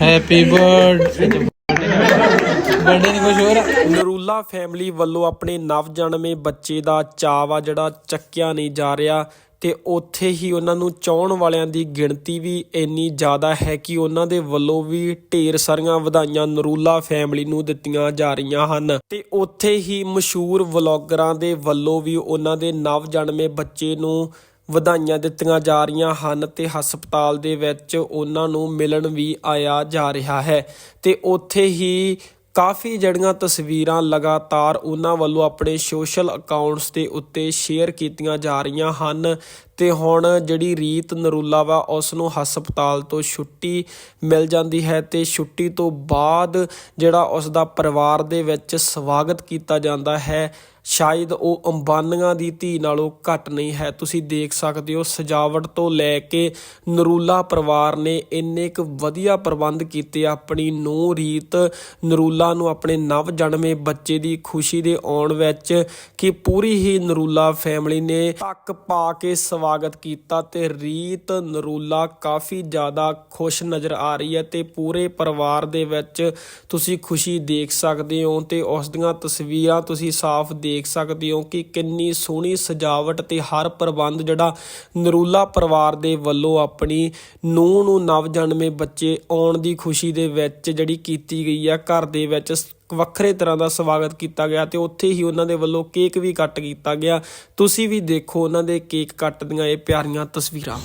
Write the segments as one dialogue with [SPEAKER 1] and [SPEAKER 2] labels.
[SPEAKER 1] Happy birthday birthday ਨਹੀਂ ਕੁਝ ਹੋਰ
[SPEAKER 2] ਨਰੂਲਾ ਫੈਮਿਲੀ ਵੱਲੋਂ ਆਪਣੇ ਨਵ ਬੱਚੇ ਦਾ ਚਾਅ ਜਿਹੜਾ ਚੱਕਿਆ ਨਹੀਂ ਜਾ ਰਿਹਾ ਤੇ ਉੱਥੇ ਹੀ ਉਹਨਾਂ ਨੂੰ ਚਾਹਣ ਵਾਲਿਆਂ ਦੀ ਗਿਣਤੀ ਵੀ ਇੰਨੀ ਜ਼ਿਆਦਾ ਹੈ ਕਿ ਉਹਨਾਂ ਦੇ ਵੱਲੋਂ ਵੀ ਢੇਰ ਸਾਰੀਆਂ ਵਧਾਈਆਂ ਨਰੂਲਾ ਫੈਮਿਲੀ ਨੂੰ ਦਿੱਤੀਆਂ ਜਾ ਰਹੀਆਂ ਹਨ। ਤੇ ਉੱਥੇ ਹੀ ਮਸ਼ਹੂਰ ਵਲੌਗਰਾਂ ਦੇ ਵੱਲੋਂ ਵੀ ਉਹਨਾਂ ਦੇ ਨਵ ਬੱਚੇ ਨੂੰ ਵਧਾਈਆਂ ਦਿੱਤੀਆਂ ਜਾ ਰਹੀਆਂ ਹਨ ਤੇ ਹਸਪਤਾਲ ਦੇ ਵਿੱਚ ਉਹਨਾਂ ਨੂੰ ਮਿਲਣ ਵੀ ਆਇਆ ਜਾ ਰਿਹਾ ਹੈ। ਤੇ ਉੱਥੇ ਹੀ ਕਾਫੀ ਜੜੀਆਂ ਤਸਵੀਰਾਂ ਲਗਾਤਾਰ ਉਹਨਾਂ ਵੱਲੋਂ ਆਪਣੇ ਸੋਸ਼ਲ ਅਕਾਊਂਟਸ ਦੇ ਉੱਤੇ ਸ਼ੇਅਰ ਕੀਤੀਆਂ ਜਾ ਰਹੀਆਂ ਹਨ। ਤੇ ਹੁਣ ਜਿਹੜੀ ਰੀਤ ਨਰੂਲਾ ਵਾ ਉਸ ਨੂੰ ਹਸਪਤਾਲ ਤੋਂ ਛੁੱਟੀ ਮਿਲ ਜਾਂਦੀ ਹੈ ਤੇ ਛੁੱਟੀ ਤੋਂ ਬਾਅਦ ਜਿਹੜਾ ਉਸ ਦਾ ਪਰਿਵਾਰ ਦੇ ਵਿੱਚ ਸਵਾਗਤ ਕੀਤਾ ਜਾਂਦਾ ਹੈ, ਸ਼ਾਇਦ ਉਹ ਅੰਬਾਨੀਆਂ ਦੀ ਧੀ ਨਾਲੋਂ ਘੱਟ ਨਹੀਂ ਹੈ। ਤੁਸੀਂ ਦੇਖ ਸਕਦੇ ਹੋ, ਸਜਾਵਟ ਤੋਂ ਲੈ ਕੇ ਨਰੂਲਾ ਪਰਿਵਾਰ ਨੇ ਇੰਨੇ ਕੁ ਵਧੀਆ ਪ੍ਰਬੰਧ ਕੀਤੇ ਆਪਣੀ ਨੂੰ ਰੀਤ ਨਰੂਲਾ ਨੂੰ ਆਪਣੇ ਨਵ ਜਨਮੇ ਬੱਚੇ ਦੀ ਖੁਸ਼ੀ ਦੇ ਆਉਣ ਵਿੱਚ ਕਿ ਪੂਰੀ ਹੀ ਨਰੂਲਾ ਫੈਮਿਲੀ ਨੇ ਤੱਕ ਪਾ ਕੇ ਸਵਾ ਸਵਾਗਤ ਕੀਤਾ ਤੇ ਰੀਤ ਨਰੂਲਾ ਕਾਫੀ ਜ਼ਿਆਦਾ ਖੁਸ਼ ਨਜ਼ਰ ਆ ਰਹੀ ਹੈ ਤੇ ਪੂਰੇ ਪਰਿਵਾਰ ਦੇ ਵਿੱਚ ਤੁਸੀਂ ਖੁਸ਼ੀ ਦੇਖ ਸਕਦੇ ਹੋ ਤੇ ਉਸ ਦੀਆਂ ਤਸਵੀਰਾਂ ਤੁਸੀਂ ਸਾਫ਼ ਦੇਖ ਸਕਦੇ ਹੋ ਕਿ ਕਿੰਨੀ ਸੋਹਣੀ ਸਜਾਵਟ ਤੇ ਹਰ ਪ੍ਰਬੰਧ ਜਿਹੜਾ ਨਰੂਲਾ ਪਰਿਵਾਰ ਦੇ ਵੱਲੋਂ ਆਪਣੀ ਨੂੰਹ ਨੂੰ ਨਵ ਜਨਮੇ ਬੱਚੇ ਆਉਣ ਦੀ ਖੁਸ਼ੀ ਦੇ ਵਿੱਚ ਜਿਹੜੀ ਕੀਤੀ ਗਈ ਆ ਘਰ ਦੇ ਵਿੱਚ ਸ- ਵੱਖਰੇ ਤਰ੍ਹਾਂ ਦਾ ਸਵਾਗਤ ਕੀਤਾ ਗਿਆ ਤੇ ਉੱਥੇ ਹੀ ਉਹਨਾਂ ਦੇ ਵੱਲੋਂ ਕੇਕ ਵੀ ਕੱਟ ਕੀਤਾ ਗਿਆ। ਤੁਸੀਂ ਵੀ ਦੇਖੋ ਉਹਨਾਂ ਦੇ ਕੇਕ ਕੱਟ ਦੀਆਂ ਇਹ ਪਿਆਰੀਆਂ ਤਸਵੀਰਾਂ।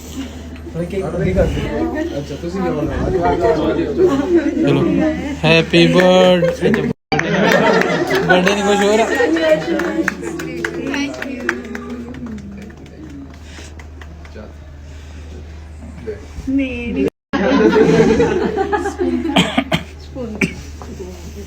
[SPEAKER 1] ਚਲੋ ਹੈਪੀ ਬਰਥਡੇ ਬਰਥਡੇ ਨਹੀਂ ਕੁਝ ਹੋਰ
[SPEAKER 3] ਮੇਰੀ